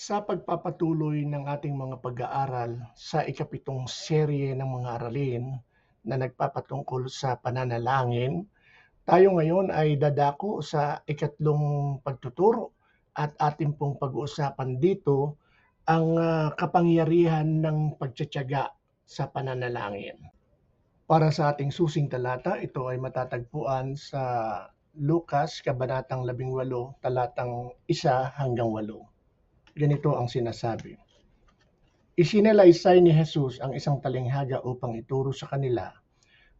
Sa pagpapatuloy ng ating mga pag-aaral sa ikapitong serye ng mga aralin na nagpapatungkol sa pananalangin, tayo ngayon ay dadako sa ikatlong pagtuturo at ating pong pag-uusapan dito ang ah, kapangyarihan ng pagtsatsaga sa pananalangin. Para sa ating susing talata, ito ay matatagpuan sa Lucas, Kabanatang 18, talatang 1 hanggang 8. Ganito ang sinasabi. Isinalaysay ni Jesus ang isang talinghaga upang ituro sa kanila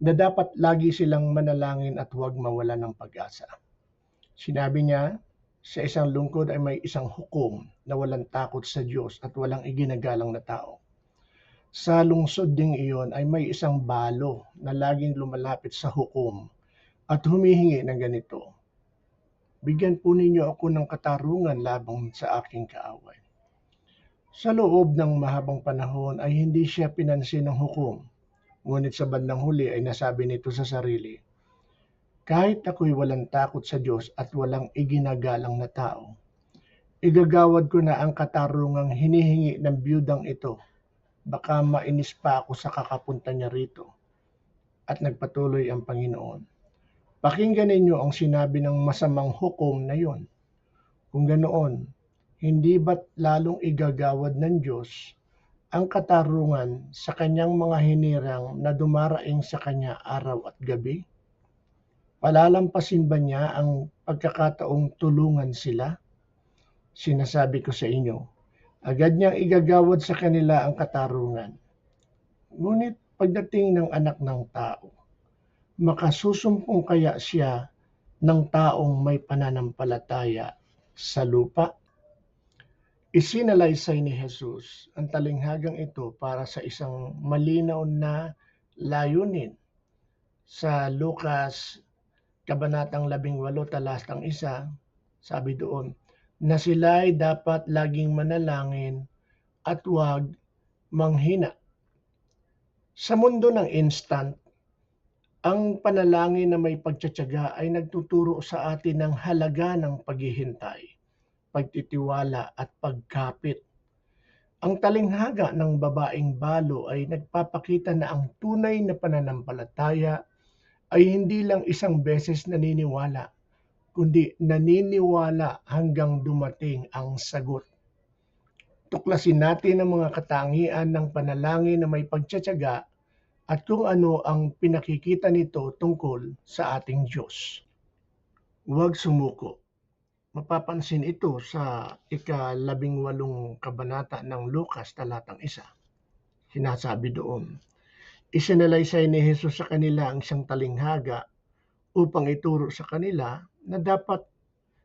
na dapat lagi silang manalangin at huwag mawala ng pag-asa. Sinabi niya, sa isang lungkod ay may isang hukom na walang takot sa Diyos at walang iginagalang na tao. Sa lungsod ding iyon ay may isang balo na laging lumalapit sa hukom at humihingi ng ganito. Bigyan po ninyo ako ng katarungan labang sa aking kaaway. Sa loob ng mahabang panahon ay hindi siya pinansin ng hukom. Ngunit sa bandang huli ay nasabi nito sa sarili, kahit ako'y walang takot sa Diyos at walang iginagalang na tao, igagawad ko na ang katarungang hinihingi ng biyudang ito. Baka mainis pa ako sa kakapunta niya rito. At nagpatuloy ang Panginoon. Pakinggan ninyo ang sinabi ng masamang hukom na yon. Kung ganoon, hindi ba't lalong igagawad ng Diyos ang katarungan sa kanyang mga hinirang na dumaraing sa kanya araw at gabi? Palalampasin ba niya ang pagkakataong tulungan sila? Sinasabi ko sa inyo, agad niyang igagawad sa kanila ang katarungan. Ngunit pagdating ng anak ng tao, makasusumpong kaya siya ng taong may pananampalataya sa lupa? Isinalaysay ni Jesus ang talinghagang ito para sa isang malinaw na layunin. Sa Lucas Kabanatang 18 talatang 1, sabi doon, na sila ay dapat laging manalangin at huwag manghina. Sa mundo ng instant, ang panalangin na may pagtsatsaga ay nagtuturo sa atin ng halaga ng paghihintay, pagtitiwala at pagkapit. Ang talinghaga ng babaeng balo ay nagpapakita na ang tunay na pananampalataya ay hindi lang isang beses naniniwala, kundi naniniwala hanggang dumating ang sagot. Tuklasin natin ang mga katangian ng panalangin na may pagtsatsaga at kung ano ang pinakikita nito tungkol sa ating Diyos. Huwag sumuko. Mapapansin ito sa ika-labing walong kabanata ng Lucas talatang isa. Sinasabi doon, Isinalaysay ni Jesus sa kanila ang isang talinghaga upang ituro sa kanila na dapat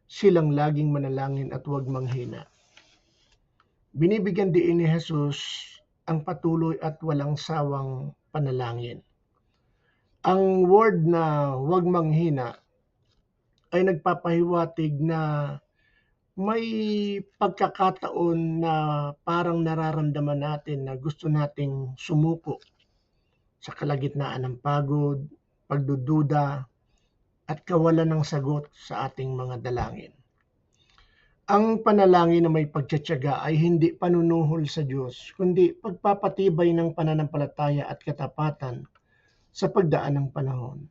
silang laging manalangin at huwag manghina. Binibigyan din ni Jesus ang patuloy at walang sawang panalangin. Ang word na huwag manghina ay nagpapahiwatig na may pagkakataon na parang nararamdaman natin na gusto nating sumuko sa kalagitnaan ng pagod, pagdududa, at kawalan ng sagot sa ating mga dalangin. Ang panalangin na may pagtsatsaga ay hindi panunuhol sa Diyos, kundi pagpapatibay ng pananampalataya at katapatan sa pagdaan ng panahon.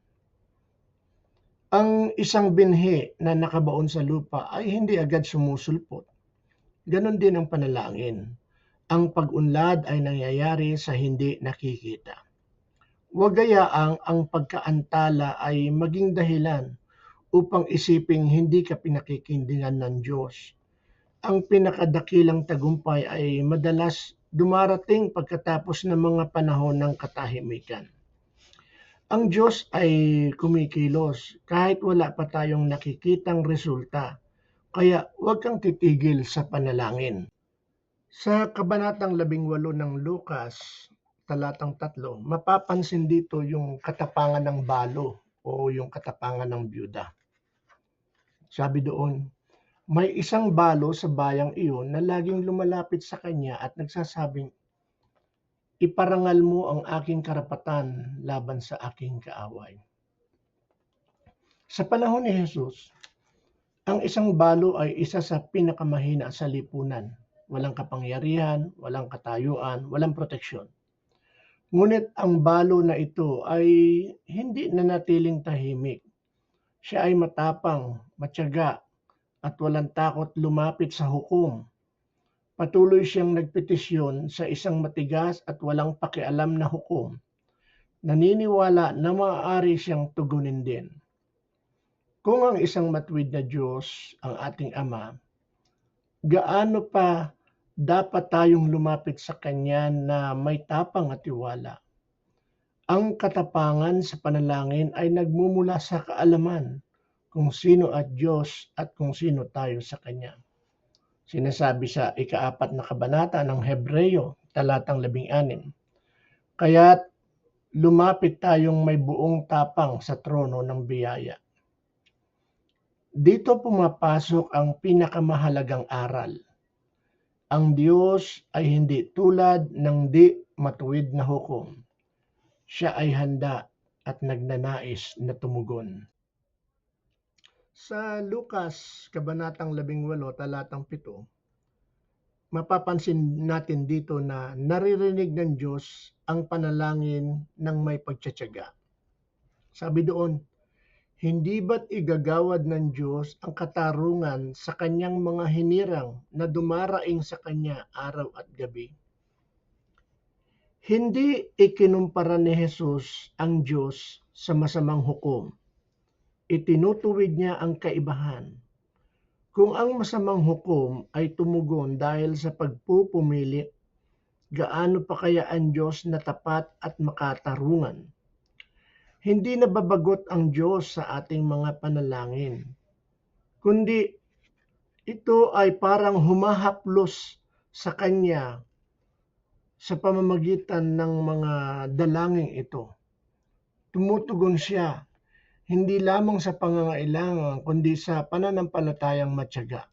Ang isang binhi na nakabaon sa lupa ay hindi agad sumusulpot. Ganon din ang panalangin. Ang pag-unlad ay nangyayari sa hindi nakikita. Huwag gayaang ang pagkaantala ay maging dahilan upang isiping hindi ka pinakikindingan ng Diyos. Ang pinakadakilang tagumpay ay madalas dumarating pagkatapos ng mga panahon ng katahimikan. Ang Diyos ay kumikilos kahit wala pa tayong nakikitang resulta, kaya huwag kang titigil sa panalangin. Sa Kabanatang 18 ng Lucas, talatang tatlo, mapapansin dito yung katapangan ng balo o yung katapangan ng byuda. Sabi doon, may isang balo sa bayang iyon na laging lumalapit sa kanya at nagsasabing, Iparangal mo ang aking karapatan laban sa aking kaaway. Sa panahon ni Jesus, ang isang balo ay isa sa pinakamahina sa lipunan walang kapangyarihan, walang katayuan, walang proteksyon. Ngunit ang balo na ito ay hindi nanatiling tahimik. Siya ay matapang, matyaga, at walang takot lumapit sa hukom. Patuloy siyang nagpetisyon sa isang matigas at walang pakialam na hukom. Naniniwala na maaari siyang tugunin din. Kung ang isang matuwid na Diyos, ang ating Ama, gaano pa dapat tayong lumapit sa Kanya na may tapang at tiwala. Ang katapangan sa panalangin ay nagmumula sa kaalaman kung sino at Diyos at kung sino tayo sa Kanya. Sinasabi sa ikaapat na kabanata ng Hebreyo, talatang labing anim. Kaya't lumapit tayong may buong tapang sa trono ng biyaya. Dito pumapasok ang pinakamahalagang aral – ang Diyos ay hindi tulad ng di matuwid na hukom. Siya ay handa at nagnanais na tumugon. Sa Lucas, Kabanatang 18, Talatang 7, mapapansin natin dito na naririnig ng Diyos ang panalangin ng may pagtsatsaga. Sabi doon, hindi ba't igagawad ng Diyos ang katarungan sa kanyang mga hinirang na dumaraing sa kanya araw at gabi? Hindi ikinumpara ni Jesus ang Diyos sa masamang hukom. Itinutuwid niya ang kaibahan. Kung ang masamang hukom ay tumugon dahil sa pagpupumili, gaano pa kaya ang Diyos na tapat at makatarungan? hindi nababagot ang Diyos sa ating mga panalangin, kundi ito ay parang humahaplos sa Kanya sa pamamagitan ng mga dalangin ito. Tumutugon siya hindi lamang sa pangangailangan kundi sa pananampalatayang matyaga.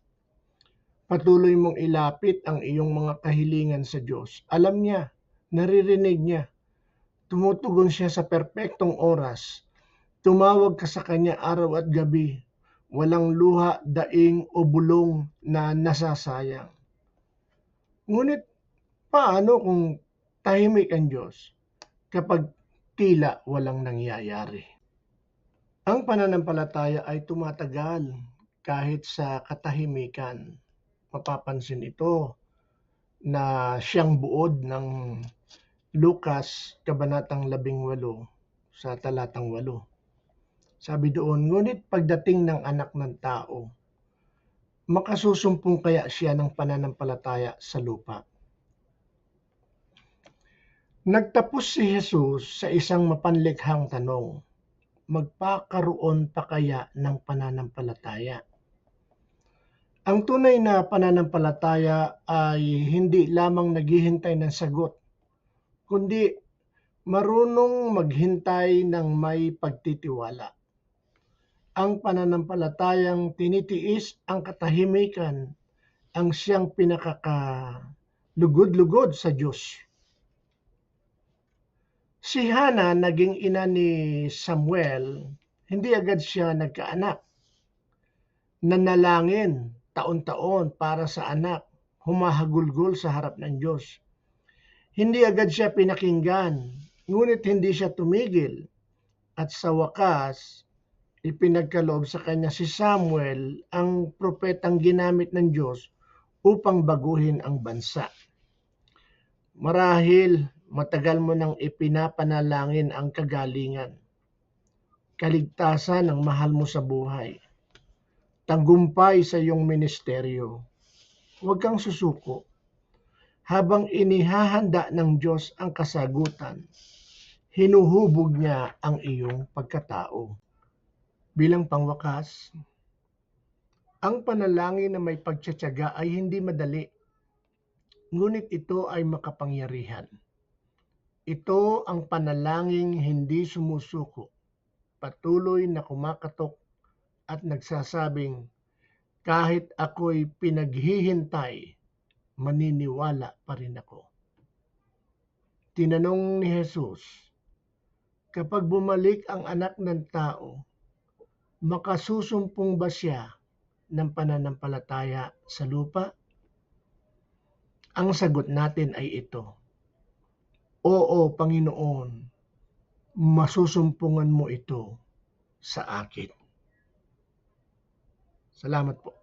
Patuloy mong ilapit ang iyong mga kahilingan sa Diyos. Alam niya, naririnig niya, Tumutugon siya sa perpektong oras. Tumawag ka sa kanya araw at gabi. Walang luha, daing o bulong na nasasayang. Ngunit paano kung tahimik ang Diyos kapag tila walang nangyayari? Ang pananampalataya ay tumatagal kahit sa katahimikan. Mapapansin ito na siyang buod ng Lucas, Kabanatang 18, sa talatang 8. Sabi doon, ngunit pagdating ng anak ng tao, makasusumpong kaya siya ng pananampalataya sa lupa. Nagtapos si Jesus sa isang mapanlikhang tanong, magpakaroon pa kaya ng pananampalataya? Ang tunay na pananampalataya ay hindi lamang naghihintay ng sagot kundi marunong maghintay ng may pagtitiwala. Ang pananampalatayang tinitiis ang katahimikan ang siyang pinakakalugod-lugod sa Diyos. Si Hana naging ina ni Samuel, hindi agad siya nagkaanak. Nanalangin taon-taon para sa anak, humahagulgol sa harap ng Diyos. Hindi agad siya pinakinggan, ngunit hindi siya tumigil. At sa wakas, ipinagkaloob sa kanya si Samuel, ang propetang ginamit ng Diyos upang baguhin ang bansa. Marahil matagal mo nang ipinapanalangin ang kagalingan, kaligtasan ng mahal mo sa buhay, tagumpay sa iyong ministeryo. Huwag kang susuko habang inihahanda ng Diyos ang kasagutan, hinuhubog niya ang iyong pagkatao. Bilang pangwakas, ang panalangin na may pagtsatsaga ay hindi madali, ngunit ito ay makapangyarihan. Ito ang panalangin hindi sumusuko, patuloy na kumakatok at nagsasabing, kahit ako'y pinaghihintay maniniwala pa rin ako. Tinanong ni Jesus, kapag bumalik ang anak ng tao, makasusumpong ba siya ng pananampalataya sa lupa? ang sagot natin ay ito. Oo, Panginoon, masusumpungan mo ito sa akin. Salamat po.